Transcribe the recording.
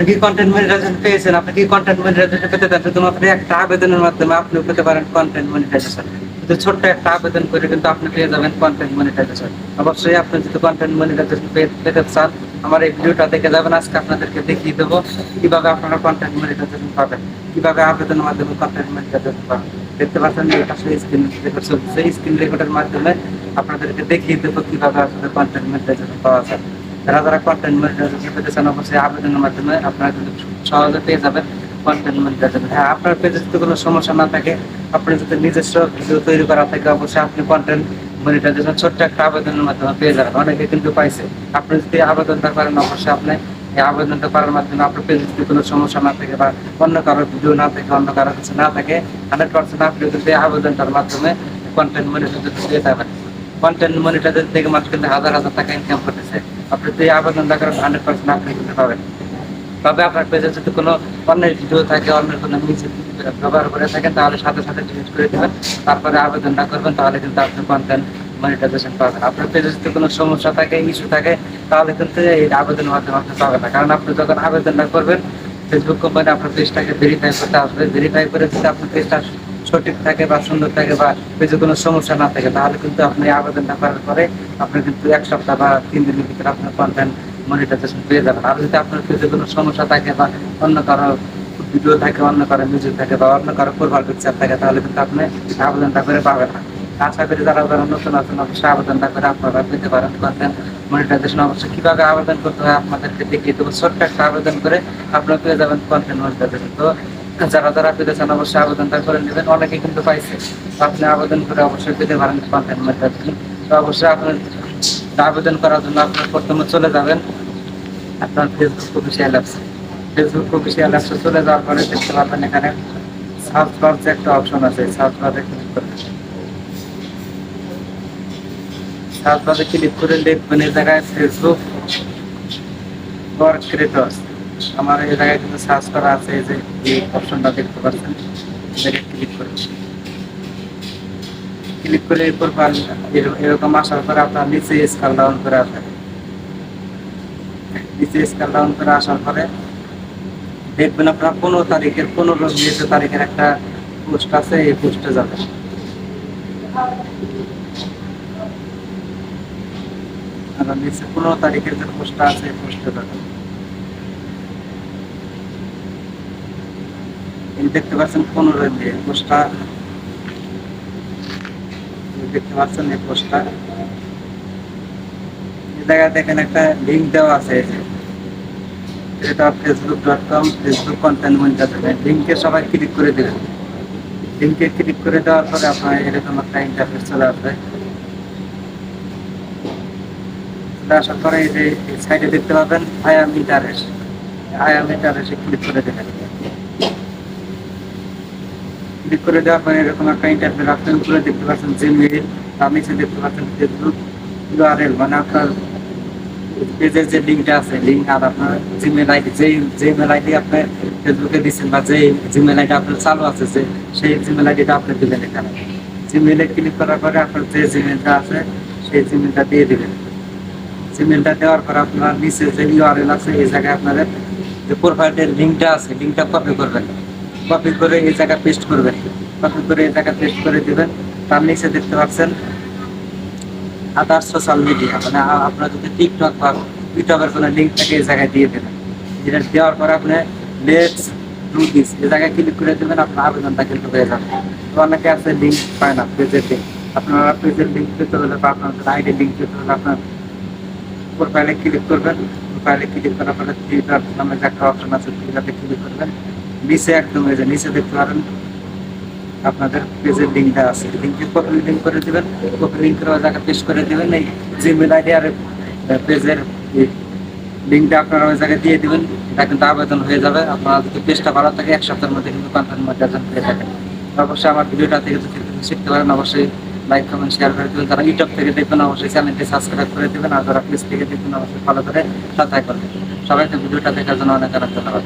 আপনি content monetization পেয়েছেন? আপনি কি কন্টেন্ট মনিটাইজেশন পেতে চান? শুধুমাত্র একটা আবেদনের মাধ্যমে আপনি পেতে পারেন কন্টেন্ট মনিটাইজেশন শুধু ছোট্ট একটা আবেদন করে কিন্তু আপনি পেয়ে যাবেন কন্টেন্ট মনিটাইজেশন অবশ্যই আপনি যদি কন্টেন্ট মনিটাইজেশন পেতে চান, আমার এই ভিডিওটা দেখে যাবেন। আজকে আপনাদেরকে দেখিয়ে দেবো কীভাবে আপনারা কন্টেন্ট মনিটাইজেশন পাবেন, কীভাবে আবেদনের মাধ্যমে কন্টেন্ট মনিটাইজেশন পাবেন। দেখতে পাচ্ছেন এটা স্ক্রিন রেকর্ড চলছে। স্ক্রিন রেকর্ডের মাধ্যমে আপনাদেরকে দেখিয়ে দেবো কীভাবে আসলে কন্টেন্ট মনিটাইজেশন পাওয়া যায়। যারা যারা কন্টেন্ট পেতে চান, অবশ্যই আবেদনের মাধ্যমে আপনারা কিন্তু সহজে পেয়ে যাবেন কন্টেন্ট মনিটাইজেশন হ্যাঁ আপনার পেজে যদি কোনো সমস্যা না থাকে, আপনি যদি নিজস্ব ভিডিও তৈরি করা থাকে, অবশ্যই আপনি কন্টেন্ট মনিটাইজেশন ছোট্ট একটা আবেদনের মাধ্যমে পেয়ে যাবেন। অনেকে কিন্তু পাইছে। আপনি যদি আবেদনটা করেন, অবশ্যই আপনি এই আবেদনটা করার মাধ্যমে আপনার পেজে যদি কোনো সমস্যা না থাকে বা অন্য কারও ভিডিও না থাকে, অন্য কারও কিছু না থাকে হান্ড্রেড পার্সেন্ট আপনি কিন্তু এই আবেদনটার মাধ্যমে কন্টেন্ট মনিটাইজেশন পেয়ে যাবেন। কন্টেন্ট মনিটাইজেশন থেকে মানুষ কিন্তু হাজার হাজার টাকা ইনকাম করতেছে। আপনি যদি এই আবেদনটা করেন হান্ড্রেড পার্সেন্ট আপনি কিন্তু পাবেন তবে আপনার পেজে যদি কোনো অন্যের ভিডিও থাকে, অন্যের কোনো মিউজিক ব্যবহার করে থাকেন, তাহলে সাথে সাথে ডিলিট করে দেবেন। তারপরে আবেদনটা করবেন, তাহলে কিন্তু আপনি কন্টেন্ট মনিটাইজেশন পাবেন। আপনার পেজে যদি কোনো সমস্যা থাকে ইস্যু থাকে, তাহলে কিন্তু এই আবেদনের মাধ্যমে আপনি পাবেন না। কারণ আপনি যখন আবেদনটা করবেন ফেসবুক কোম্পানি আপনার পেজটাকে ভেরিফাই করতে আসবে। ভেরিফাই করে যদি আপনার পেজটা সঠিক থাকে বা সুন্দর থাকে বা পেজে কোনো সমস্যা না থাকে, তাহলে কিন্তু আপনি আবেদনটা করার পরে আপনি কিন্তু এক সপ্তাহ বা তিন দিনের ভিতরে আপনার কন্টেন্ট মনিটাইজেশন পেয়ে যাবেন। আর যদি আপনার পেজে কোনো সমস্যা থাকে বা অন্য কারও ভিডিও থাকে, অন্য কারও মিউজিক থাকে বা অন্য কারও প্রোফাইল পিকচার থাকে, তাহলে কিন্তু আপনি আবেদনটা করে পাবেন না। আশা করি যারা যারা নতুন আছেন, অবশ্যই আবেদনটা করে আপনারা পেতে পারেন। কন্টেন্ট মনিটাইজেশন অবশ্যই কীভাবে আবেদন করতে হয় আপনাদেরকে দেখিয়ে দেবো। ছোট্ট একটা আবেদন করে আপনারা পেয়ে যাবেন কন্টেন্ট মনিটাইজেশন তো যারা যারা পেতে চান অবশ্যই আবেদনটা করে নেবেন। অনেকে কিন্তু পাইছে। আপনি আবেদন করে অবশ্যই পেতে পারেন কন্টেন্ট মনিটাইজেশন তো অবশ্যই আপনার আবেদন করার জন্য আপনার প্রথমে চলে যাবেন আপনার ফেসবুক অফিসিয়াল অ্যাপসে ফেসবুক অফিসিয়াল অ্যাপসে চলে যাওয়ার পরে দেখতে পাবেন এখানে সার্চ বার যে একটা অপশন আছে। সার্চ বারে ক্লিক করবেন। সার্চ বারে ক্লিক করে লিখবেন এই জায়গায় ফেসবুক ফর ক্রিয়েটর্স আমার এই জায়গায় কিন্তু সার্চ করা আছে যে এই অপশনটা দেখতে পাচ্ছেন। ক্লিক করে ক্লিক করে এরপর এরকম আসার পরে আপনার নিচে স্কাল ডাউন করে আসবেন। নিচে স্কেল ডাউন করে আসার পরে দেখবেন আপনার পনেরো তারিখের, পনেরো বিশ তারিখের একটা পোস্ট আছে, এই পোস্টে যাবে আর নিচে পনেরো তারিখের যে পোস্টটা আছে, এই পোস্টে যাবে দেখতে পাচ্ছেন পনেরো দিয়ে পোস্টটা দেখতে পাচ্ছেন এই পোস্টটা এই জায়গায় দেখেন একটা লিঙ্ক দেওয়া আছে এটা Facebook dot com Facebook content monetization লিঙ্কে সবাই ক্লিক করে দেবেন লিঙ্কে ক্লিক করে দেওয়ার পরে আপনার এরকম একটা ইন্টারফেস চলে আসবে। চলে আসার পরে এই যে সাইডে দেখতে পাবেন I am interest I am ইন্টারেস্টে ক্লিক করে দেবেন। ক্লিক করে দেওয়ার পরে এরকম একটা ইন্টারফেস আপনি উপরে দেখতে পাচ্ছেন জিমেইল তার নিচে দেখতে পাচ্ছেন ফেসবুক ইউআরএল মানে আপনার পেজের যে লিঙ্কটা আছে লিঙ্ক আর আপনার জিমেল আইডি যেই জিমেল আইডি আপনি ফেসবুকে দিচ্ছেন বা যেই জিমেল আইডি আপনার চালু আছে, যে সেই জিমেল আইডিটা আপনি দিবেন এখানে। জিমেলে ক্লিক করার পরে আপনার যে জিমেলটা আছে, সেই জিমেলটা দিয়ে দিবেন। জিমেলটা দেওয়ার পর আপনার নিচে যে ইউআরএল আছে, এই জায়গায় আপনাদের যে প্রোফাইলের লিঙ্কটা আছে লিঙ্কটা কপি করবেন। কপি করে এই জায়গায় পেস্ট করবেন। কপি করে এই জায়গায় পেস্ট করে দিবেন। তার নিচে দেখতে পাচ্ছেন আদার সোশ্যাল মিডিয়া মানে আপনার যদি টিকটক বা ইউটিউবের কোনো লিঙ্ক থাকে, এই জায়গায় দিয়ে দেবেন। যেটা দেওয়ার পর আপনি লেটস ডু দিস এই জায়গায় ক্লিক করে দেবেন, আপনার আবেদনটা কিন্তু হয়ে যাবে। তো অনেকে আছে লিঙ্ক পায় না পেজের লিঙ্ক আপনারা পেজের লিঙ্ক পেতে হলে বা আপনার আইডি লিঙ্ক পেতে হলে আপনার প্রোফাইলে ক্লিক করবেন। প্রোফাইলে ক্লিক করার পরে থ্রিটার নামে একটা অপশন আছে থ্রিটাতে ক্লিক করবেন। নিচে একদম এই যে নিচে দেখতে পারেন, আপনাদের পেজের লিঙ্কটা আছে। লিঙ্কে কপি লিঙ্ক করে দিবেন কপি লিঙ্ক করে জায়গায় পেস্ট করে দিবেন, এই জিমেল আইডি আর পেজের লিঙ্কটা আপনারা ওই জায়গায় দিয়ে দিবেন, এটা কিন্তু আবেদন হয়ে যাবে। আপনারা যদি পেজটা ভালো থাকে, এক সপ্তাহের মধ্যে কিন্তু কন্টেন্ট মনিটাইজেশন পেয়ে থাকেন অবশ্যই আমার ভিডিওটা থেকে যদি শিখতে পারেন, অবশ্যই লাইক কমেন্ট শেয়ার করে দেবেন। যারা ইউটিউব থেকে দেখবেন, অবশ্যই চ্যানেলটি সাবস্ক্রাইব করে দেবেন। আর যারা পেজ থেকে দেখবেন, অবশ্যই ফলো করে সাথে করবেন সবাইকে ভিডিওটা দেখার জন্য অনেক অনেক ধন্যবাদ।